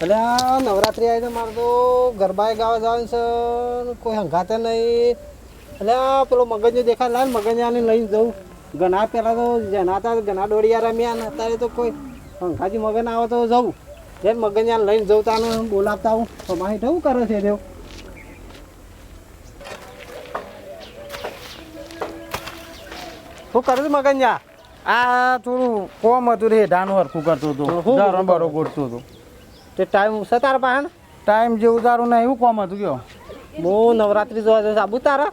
એટલે આ નવરાત્રી આવી તો મારે તો ગરબાએ ગાવા જવાનું છે કોઈ હંગાતે નહીં. એટલે આ પેલો મગજને દેખાય લાલ મગજાને લઈને જવું ઘણા પહેલાં તો જેના હતા ઘણા દોડિયા રમ્યા ને અત્યારે તો કોઈ હંગાથી મગન આવે તો જવું જેમ મગજાને લઈને જવું તાનું બોલાવતા આવું. તમારી કેવું કરે છે દેવ શું કરે છે મગન્યા આ? થોડું કોમ હતું રે ધાન હરખું કરતો હતો. હું બારો ગોઠતો હતો. તે ટાઈમ છે તારા પાસે ટાઈમ જેવું તારું ને એવું કોમ હતું કયો? બહુ નવરાત્રી જોવા જશે આબુ તારા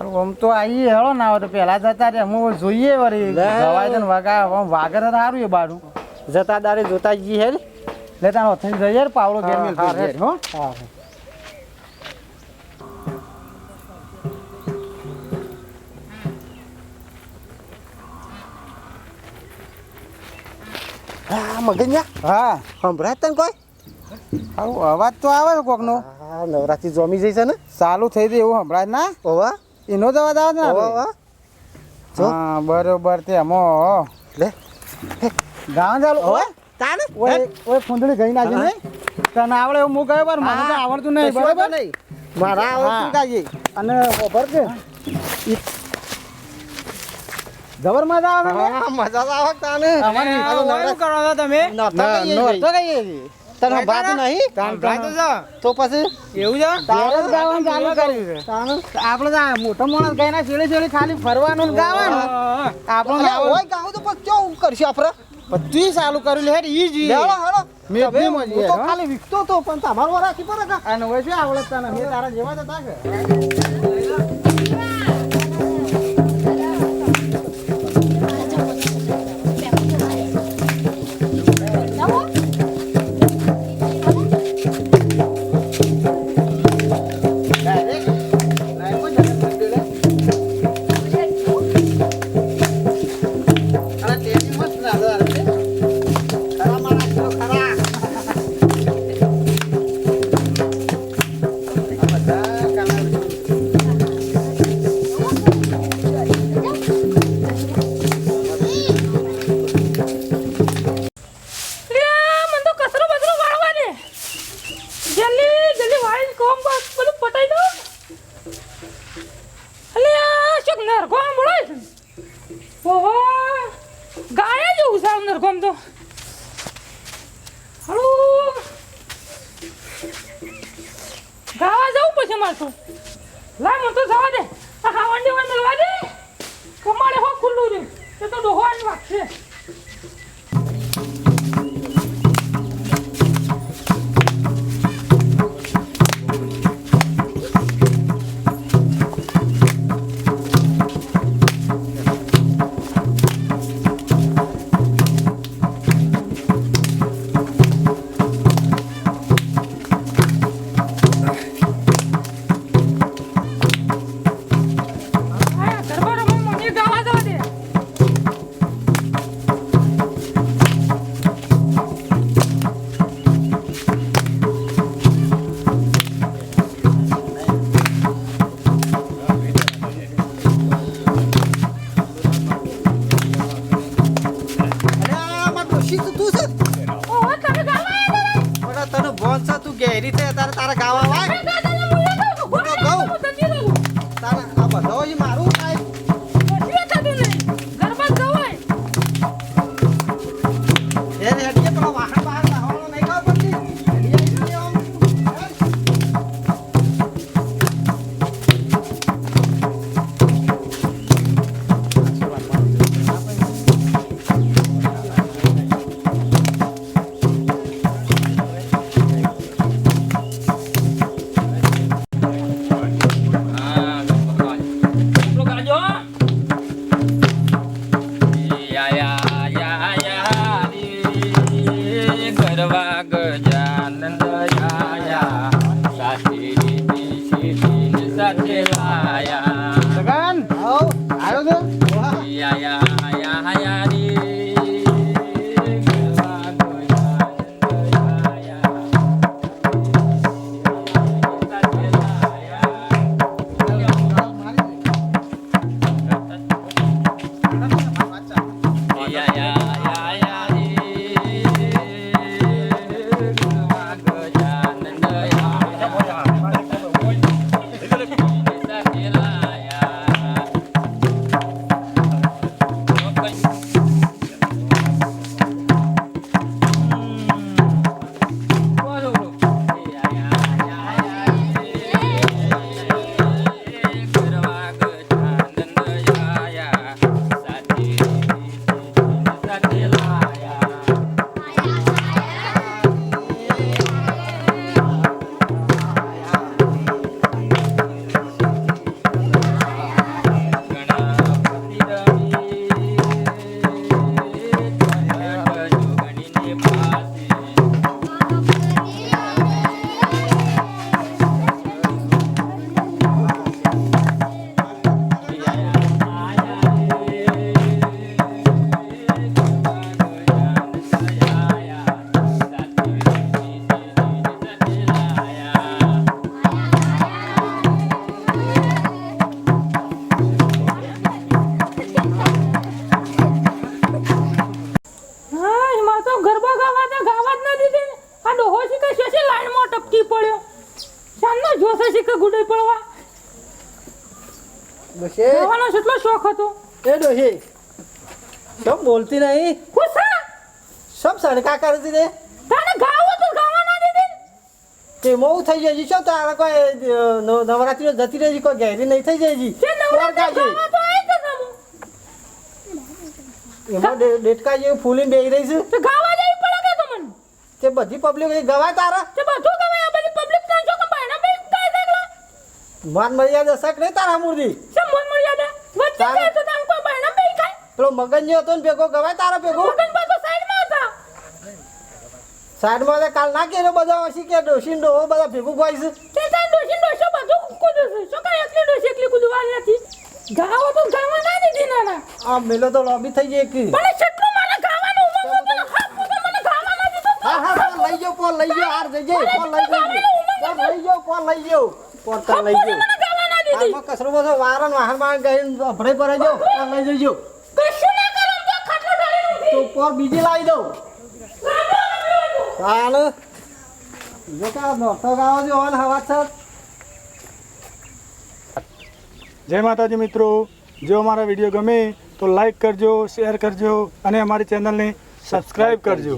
આમ તો આવીએ હેળો ના આવે તો પહેલા જતા રે હું જોઈએ વળી. ગવાય ને વાગા આમ વાગર સારું એ બારું. જતા દારે જોતા જઈએ? લે તારો થઈ જઈએ પાવડો ગેમ હા, હા, હો મગન્યા હા. સંભળાય તને કોઈ? આવું અવાજ તો આવે છે કોકનો. હા નવરાત્રી જોમી જઈ છે ને? ચાલુ થઈ દે એવું સંભળાય ના? ઓવા એનો જ અવાજ આવે ને ઓવા. હા બરોબર તે એમાં લે. ગાવા ચાલુ? ઓવા તાને ઓય ઓય ફૂંદડી ગઈ નાખી. નહીં. તને આવડે એવું હું ગયો પર મને તો આવડતું નહીં બરાબર? નહીં. મારા. આવડતું કાજી અને ખબર છે? જબર મજા આવે હા મજા તો આવે તાને. અમારે તો કરો છો તમે? નહોતા કઈ. તને સંભળાતું નહીં? સંભળાતું છે. તો પછી? એવું છે? તારે જ ગાવાનું ચાલુ કર્યું છે. તાને આપણે તો મોટો માણસ ગઈ ના છેડે છેડે ખાલી ફરવાનું ગાવાનું. આપણે ઓય ગાવું તો પછી કેવું કરશું આપણે? બધું ચાલુ કર્યું લે હેડ ઈ જ હેલો હેડો. મેં તો ખાલી વિકતો તો પણ તમારો રાખી પડે કા અને હોય છે આવડે તને? મેં તારા જેવા તો તાકે લ્યા, નરગોમ બોલાય છે. ઓહો, ગાય જેવું આ નરગોમ તો. હળું. ગાવા જવું પછી મારે તો. લા મને તો જવા દે. ગેરી છે आया Bye. કે ગુડે પડવા. ડોશી ગાવાનો કેટલો શોખ હતો. એ ડોશી સબ બોલતી નહીં. ખુશા? સબ સડકા કરતી ને? તને ગાવો તો ગાવાના દીધી તે? મોઉ થઈ જાય છે. આ કોઈ નવરાત્રી જતી રહેજી કોઈ ગેરી નહીં થઈ જાય કે નવરાત્રી તો એમાં ડેટકા જેવું ફૂલીને બેહી રહી છે. તો ગાવા જઈ પડે કે તમને? તે બધી પબ્લિક ગવાય તારા? માન મર્યાદા શક નહીં તારા મૂર્તિ શું મન મર્યાદા? વચ્ચે તારે- તો તાન કોઈ ભાઈના બે ખાય? પેલો મગજ હતો ને ભેગો ગવાય તારા ભેગો? મગન પાછો સાઈડમાં હતા. સાઈડમાં કાલ ના કેરો બધા હસી કે ડોશી ને ડોહો બધા ભેગું ગવાય છે? તે તાન ડોશી ડોશો બધું કૂદે છે. શું કાય એકલી ડોશી એકલી કૂદવાની હતી ગાવો તો ગાવા ના દીધી નાના. આ મેલો તો લોબી થઈ જાય કે પણ કેટલું મને ગાવાનું ઉમંગ હતો. હા મને ગાવા ના દીધો હા હા લઈ જાઓ પો લઈ જાઓ હાર જઈ જાય ફોન લઈ જાઓ લઈ જાઓ ફોન લઈ જાઓ. ફોન લઈ જાઓ. મને ગાવા ના દીધી. આમાં કસરો બધો વારન વાહનમાં ગઈ ભરે ભરે જાઓ. લઈ જજો કશું ના કરો તો ખાટલો ડાળી તો પર બીજી લાવી દઉં હાલ જો કા નોટો ગાવા જો હાલ હવા છે. જય માતાજી મિત્રો. જો અમારા વીડિયો ગમે તો લાઈક કરજો શેર કરજો અને અમારી ચેનલને સબસ્ક્રાઈબ કરજો.